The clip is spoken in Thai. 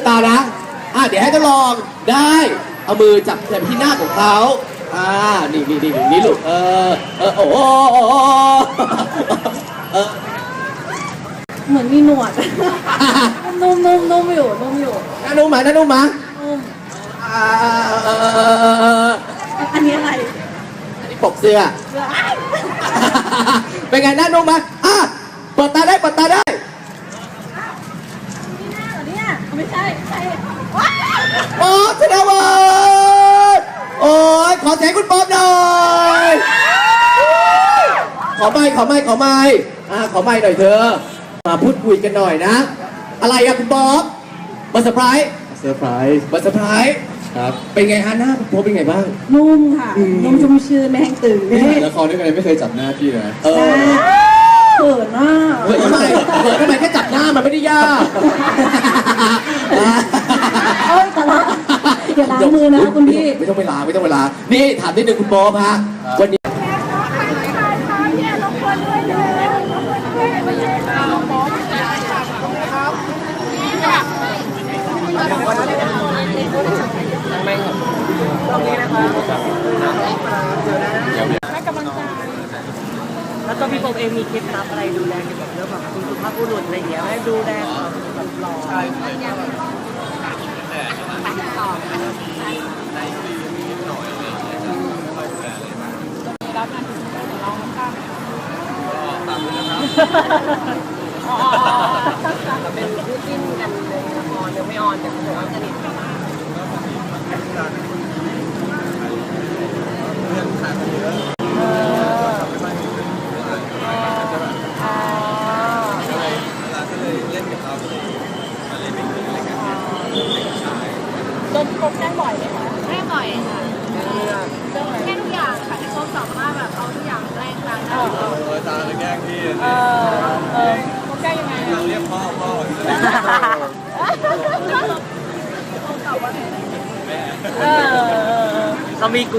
บตานะอะเดี๋ยวให้ทดลองได้ เอามือจับแถบที่หน้าของเขาอ่านี่นี่นี่นี่ลูกเออเออโอ้โหเออเหมือนมีหนวด นุ่มนุ่มนุ่มอยู่นุ่มอยู่น่านุ่มไหมน่านุ่มไหมนุ่มอ่าเออเออเออเอออันนี้อะไรอันนี้ปกเสื้อเสื้อเป็นไงน่านุ่มไหมอะเปิดตาได้เปิดตาได้ นี่หน้าเหร อเนี่ยไม่ใช่ใช่ว้าวป๊อบธนวัฒน์โอ้ยขอเสียงคุณป๊อบหน่อยขอไม่ขอไม่ขอไม่อ่าขอไม่หน่อยเธอ มาพูดคุยกันหน่อยนะ อะไรอะคุณป๊อบมาเซอร์ไพรส์เซอร์ไพรส์มาเซอร์ไพรส์ครับเป็นไงฮะหน้าคุณป๊อบเป็นไงบ้าง นุ่มค่ะ นุ่มชุ่มชื่นไม่แห้งตื่นนี่ถ่ายละครด้วยกันยังไม่เคยจับหน้าพี่เลยนะ เออ เขินมาก เฮ้ยทำไมเฮ้ยทำไมแค่จับหน้ามันไม่ได้ยาก เอ้ยแต่ละอย่าล้างมือนะคุณพี่ ไม่ต้องเวลาไม่ต้องเวลา นี่ถามนิดนึงคุณป๊อบฮะวันนี้แล้วก็พี่โป๊ปเองมีเคล็ดลับอะไรดูแลเกี่ยวกับเรื่องแบบคุณสุภาพบุรุษอะไรอย่างเงี้ยให้ดูแลแบบหล่อ ใช่เป็นคู่จิ้นกันในละครยังไม่ออนแต่เขาบอกว่าสนิทกันมากโดนกบแกล้งบ่อยไหมคะไม่บ่อยค่ะแค่ทุกอย่างค่ะที่เขาสามารถแบ เออเออเขาแก้ยังไงเราเรียกพ่อพ่อเออ เรามีกู